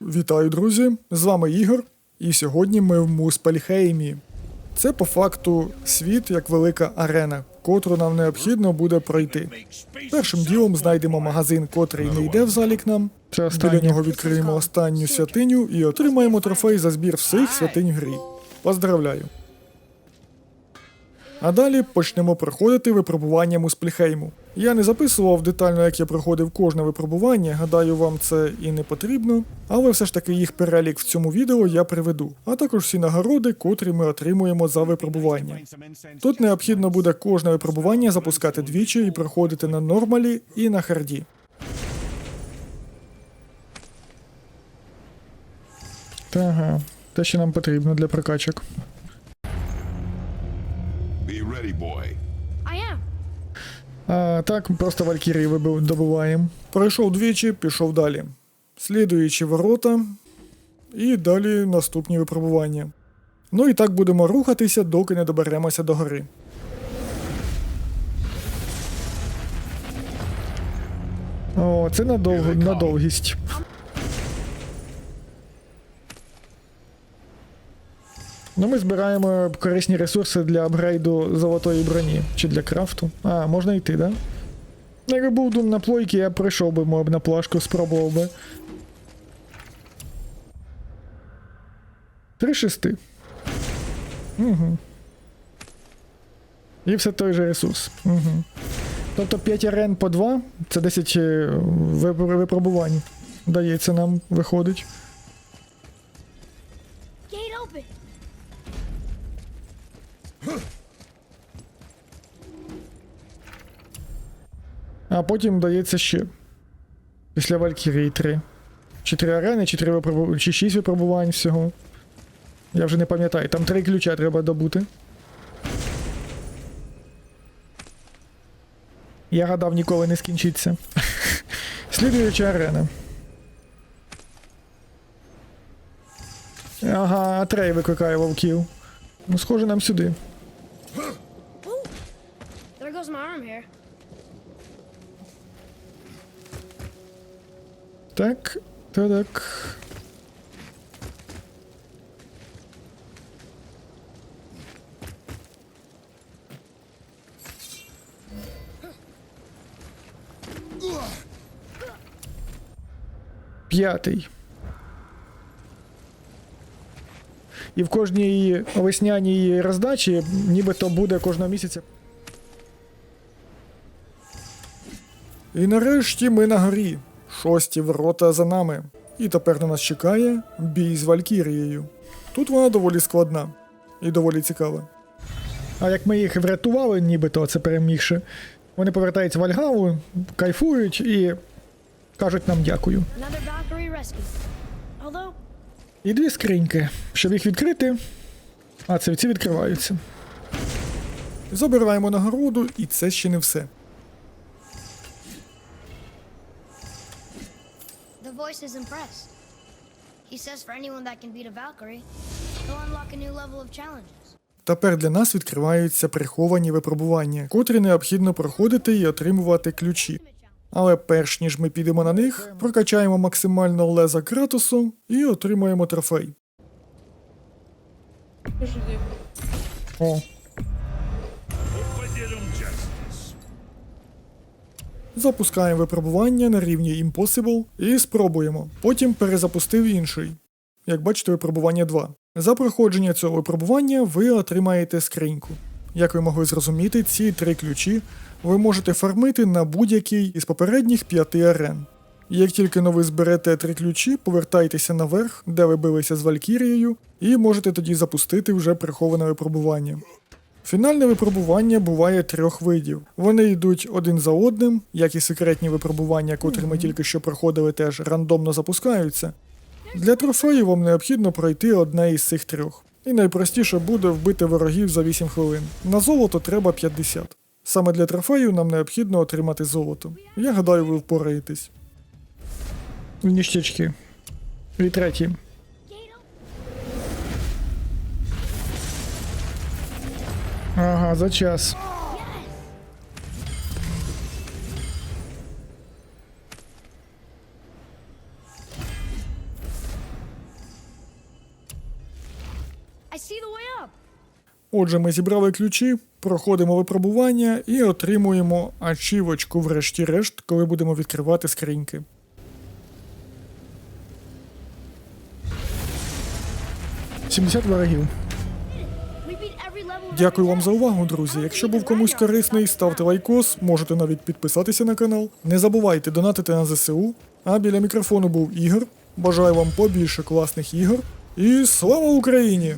Вітаю, друзі! З вами Ігор, і сьогодні ми в Муспельхеймі. Це по факту світ як велика арена, котру нам необхідно буде пройти. Першим ділом знайдемо магазин, котрий не йде в залік нам. Біля нього відкриємо останню святиню і отримаємо трофей за збір всіх святинь грі. Поздравляю! А далі почнемо проходити випробування Муспельхейму. Я не записував детально, як я проходив кожне випробування, гадаю, вам це і не потрібно, але все ж таки їх перелік в цьому відео я приведу, а також всі нагороди, котрі ми отримуємо за випробування. Тут необхідно буде кожне випробування запускати двічі і проходити на нормалі і на харді. Ага, те, що нам потрібно для прокачок. А так, просто валькірії добуваємо. Пройшов двічі, пішов далі. Слідуючі ворота, і далі наступні випробування. Ну і так будемо рухатися, доки не доберемося до гори. О, це надовго, на довгість. Ну, ми збираємо корисні ресурси для апгрейду золотої броні чи для крафту. А, можна йти, да? Ну, Якби був дум на плойки, я прийшов би моб на плашку, спробував би. Три шести. Угу. І все той же ресурс. Угу. Тобто 5 арен по 2 це 10 е, випробувань. Дається нам, виходить. А потім дається ще. Після Валькірії 3. Чи 3 арени, чи 3 випробу... чи 6 випробувань всього. Я вже не пам'ятаю, там 3 ключа треба добути. Я гадав, ніколи не скінчиться. Слідуюча арена. Ага, Атрей викликає вовків. Ну, схоже нам сюди. There goes my arm here. Так, так. П'ятий. І в кожній весняній роздачі нібито буде кожного місяця. І нарешті ми на горі. Шості ворота за нами. І тепер на нас чекає бій з Валькірією. Тут вона доволі складна і доволі цікава. А як ми їх врятували, нібито це перемігши, вони повертаються в Альгаву, кайфують і кажуть нам дякую. І дві скриньки. Щоб їх відкрити. А, це ці відкриваються. Забираємо нагороду, і це ще не все. Voice is impressed. He says for anyone that can beat a Valkyrie, he'll unlock a new level of challenges. Тепер для нас відкриваються приховані випробування, котрі необхідно проходити і отримувати ключі. Але перш ніж ми підемо на них, прокачаємо максимально леза Кратосу і отримаємо трофей. О, Запускаємо випробування на рівні Impossible і спробуємо. Потім перезапустив інший. Як бачите, випробування 2. За проходження цього випробування ви отримаєте скриньку. Як ви могли зрозуміти, ці три ключі ви можете фармити на будь-якій із попередніх п'яти арен. Як тільки но ви зберете три ключі, повертайтеся наверх, де ви билися з Валькірією, і можете тоді запустити вже приховане випробування. Фінальне випробування буває трьох видів. Вони йдуть один за одним, як і секретні випробування, котрі ми тільки що проходили, теж рандомно запускаються. Для трофею вам необхідно пройти одне із цих трьох. І найпростіше буде вбити ворогів за 8 хвилин. На золото треба 50. Саме для трофею нам необхідно отримати золото. Я гадаю, ви впораєтесь. ніштячки. І Ага, за час. Отже, ми зібрали ключі, проходимо випробування і отримуємо ачівочку, врешті-решт, коли будемо відкривати скриньки. Сімдесят ворогів. Дякую вам за увагу, друзі. Якщо був комусь корисний, ставте лайкос, можете навіть підписатися на канал. Не забувайте донатити на ЗСУ. А біля мікрофону був Ігор. Бажаю вам побільше класних ігор. І слава Україні!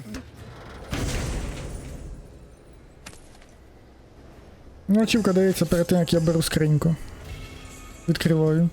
Ачівка дається перед тим, як я беру скриньку. Відкриваю.